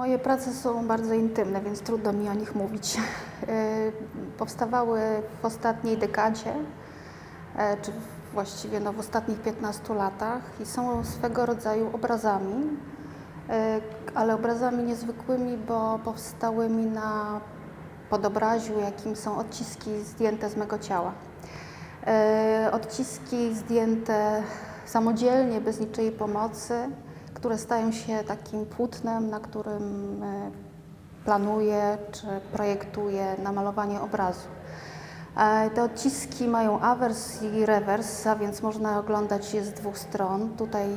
Moje prace są bardzo intymne, więc trudno mi o nich mówić. E, Powstawały w ostatniej dekadzie, e, czy właściwie no, w ostatnich 15 latach i są swego rodzaju obrazami, e, ale obrazami niezwykłymi, bo powstałymi na podobraziu, jakim są odciski zdjęte z mego ciała. Odciski zdjęte samodzielnie, bez niczyjej pomocy, które stają się takim płótnem, na którym e, planuję czy projektuję namalowanie obrazu. E, Te odciski mają awers i rewers, a więc można oglądać je z dwóch stron. Tutaj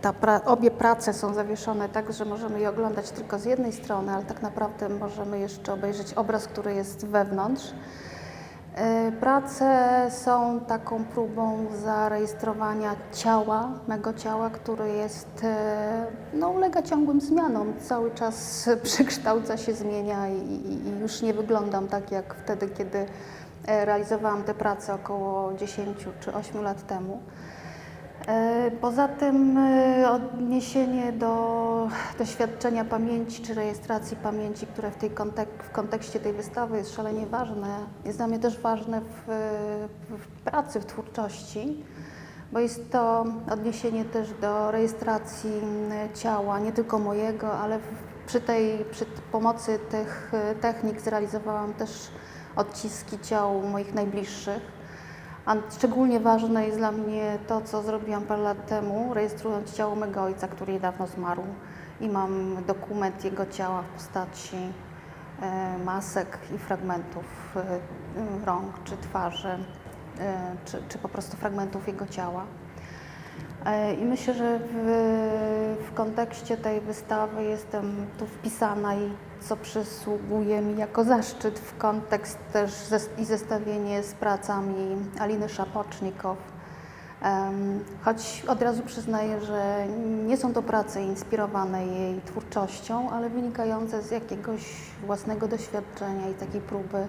ta pra obie prace są zawieszone tak, że możemy je oglądać tylko z jednej strony, ale tak naprawdę możemy jeszcze obejrzeć obraz, który jest wewnątrz. E, Prace są taką próbą zarejestrowania ciała, mego ciała, które jest, e, no, ulega ciągłym zmianom. Cały czas przekształca się, zmienia i, i- już nie wyglądam tak jak wtedy, kiedy e, realizowałam te prace około 10 czy 8 lat temu. E, Poza tym e, odniesienie do doświadczenia pamięci czy rejestracji pamięci, które w, tej kontek- w kontekście tej wystawy jest szalenie ważne, jest dla mnie też ważne w, w pracy, w twórczości, bo jest to odniesienie też do rejestracji m, ciała, nie tylko mojego, ale przy tej przy pomocy tych e, technik zrealizowałam też odciski ciał moich najbliższych. A szczególnie ważne jest dla mnie to, co zrobiłam parę lat temu, rejestrując ciało mego ojca, który niedawno zmarł. I mam dokument jego ciała w postaci e, masek i fragmentów e, rąk czy twarzy, e, czy, czy po prostu fragmentów jego ciała. I myślę, że w kontekście tej wystawy jestem tu wpisana i co przysługuje mi jako zaszczyt w kontekst też i zestawienie z pracami Aliny Szapocznikow. Choć od razu przyznaję, że nie są to prace inspirowane jej twórczością, ale wynikające z jakiegoś własnego doświadczenia i takiej próby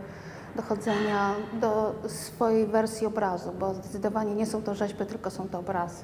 dochodzenia do swojej wersji obrazu, bo zdecydowanie nie są to rzeźby, tylko są to obrazy.